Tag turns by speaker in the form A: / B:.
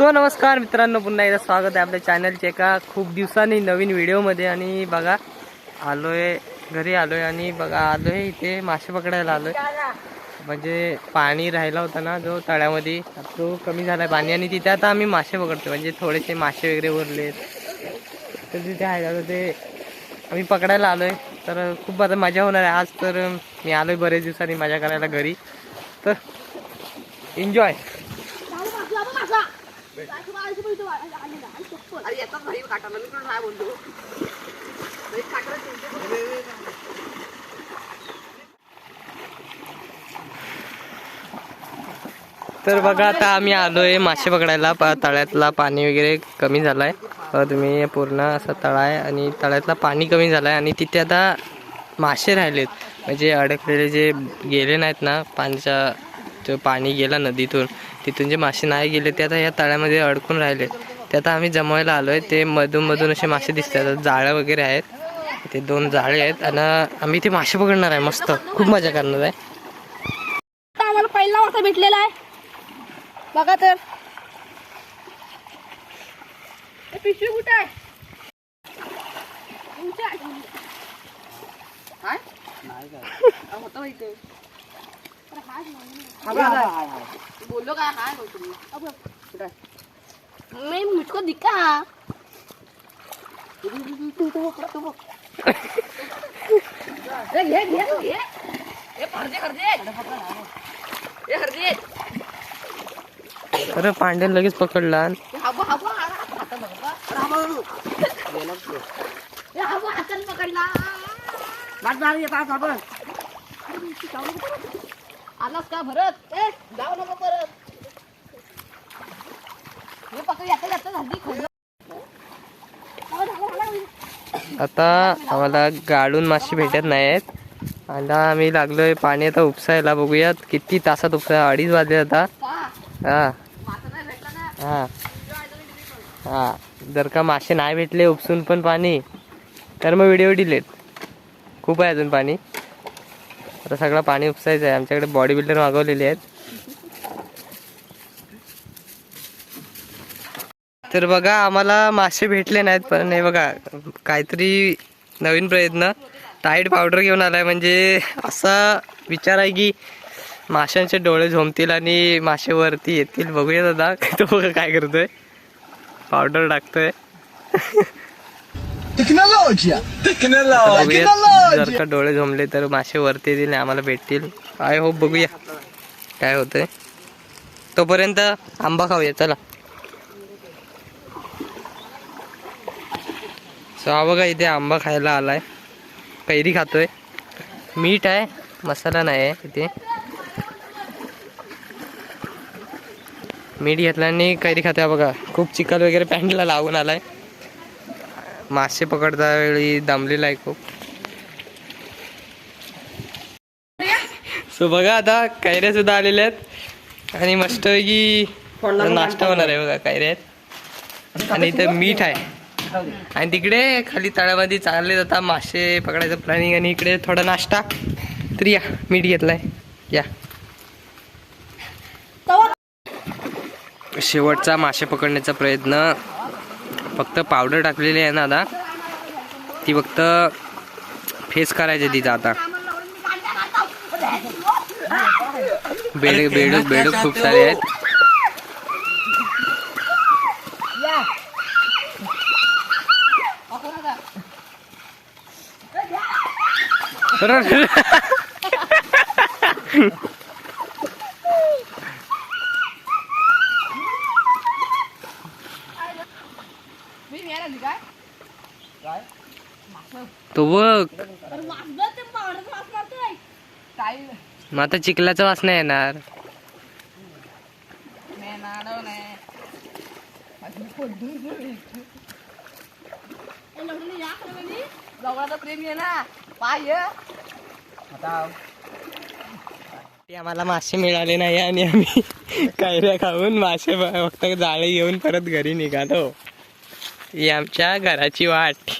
A: So नमस्कार मित्रांनो पुन्हा एकदा स्वागत आहे आपल्या चॅनलच्या एका खूप दिवसांनी नवीन व्हिडिओमध्ये. आणि बघा आलोय घरी आलोय आणि बघा आलोय इथे मासे पकडायला आलोय. म्हणजे पाणी राहिला होता ना जो तळ्यामध्ये तो कमी झालाय पाणी आणि तिथे आता आम्ही मासे पकडतो म्हणजे थोडेसे मासे वगैरे उरले. तर तिथे आहे आता ते आम्ही पकडायला आलोय. तर खूप आता मजा होणार आहे. आज तर मी आलोय बरेच दिवसांनी मजा करायला घरी. तर एन्जॉय तर बघा आता आम्ही आलोय मासे पकडायला. पा तळ्यातला पाणी वगैरे कमी झालाय. तुम्ही पूर्ण असा तळा आहे आणि तळ्यातला पाणी कमी झालाय आणि तिथे आता मासे राहिलेत. म्हणजे अडकलेले जे गेले नाहीत ना पाण्याचा पाणी गेला नदीतून. तिथून जे मासे नाही गेले ते आता या तळ्यामध्ये अडकून राहिले. ते आता आम्ही जमवायला आलोय. ते मधून मधून असे मासे दिसतात. जाळं वगैरे आहेत. ते दोन जाळे आहेत. आणि आम्ही ते मासे पकडणार आहे. मस्त. खूप मजा करणार आहे.
B: आता आम्हाला पहिला वाजता भेटलेला आहे. बघा तर. हे पिशवी कुठे आहे? होतं इथे. बोलो काय हाय मी. मैं मुझको दिखा. अरे घे घे घे हे हे
A: अरे पांड्या लगेच पकडला.
B: हवा हवा हातात हे हवा हातात पकडला आलास का भरत? ए जाऊ नको परत. हे पकड झाली खोल
A: आता आम्हाला गाडून मासे भेटत नाहीत. आता आम्ही लागलोय पाणी आता उपसायला बघूयात. किती तासात उपसा अडीच वाजले आता. हा. हा. हा. जर का मासे नाही भेटले उपसून पण पाणी तर मग व्हिडिओ डिलेट. खूप आहे अजून पाणी. आता सगळं पाणी उपसायचं आहे. आमच्याकडे बॉडी बिल्डर मागवलेले आहेत. तर बघा आम्हाला मासे भेटले नाहीत पण हे बघा काहीतरी नवीन प्रयत्न. टाईट पावडर घेऊन आलाय म्हणजे असा विचार आहे की माशांचे डोळे झोमतील आणि मासे वरती येतील. बघूया दादा तो बघा काय करतोय. पावडर टाकतोय.
C: Tecnologia!
A: जर का डोळे झोमले तर मासे वरती येतील आम्हाला भेटतील. आय होप बघूया. काय होतंय. तोपर्यंत आंबा खाऊया चला. सो हा बघा इथे आंबा खायला आलाय. कैरी खातोय. मीठ आहे मसाला नाही आहे इथे. मीठ घेतलं आणि कैरी खातोय हा बघा. खूप चिकन वगैरे पॅन्टला लागून आलाय. मासे पकडता वेळी दमलेला आहे खूप. सो बघा आता कैऱ्या सुद्धा आलेल्या आहेत. आणि मस्त की नाश्ता होणार आहे बघा कैऱ्या आहेत. आणि इथं मीठ आहे. आणि तिकडे खाली तळ्यामध्ये चालले जाता मासे पकडायचं प्लॅनिंग आणि इकडे थोडा नाश्ता. तर या मीठ घेतलाय. या. शेवटचा मासे पकडण्याचा प्रयत्न. फक्त पावडर टाकलेली आहे ना आता. ती फक्त फेस करायची तिथं आता. बेडूक बेडूक बेडूक खूप सारे आहेत. तो बघ.
B: तर वाजलं ते पावडर वास मारतोय काय?
A: मग आता चिखलाचा वास नाही. येणार ते आम्हाला मासे मिळाले नाही आणि आम्ही कैऱ्या खाऊन मासे फक्त जाळे घेऊन परत घरी निघालो. ही आमच्या घराची वाट.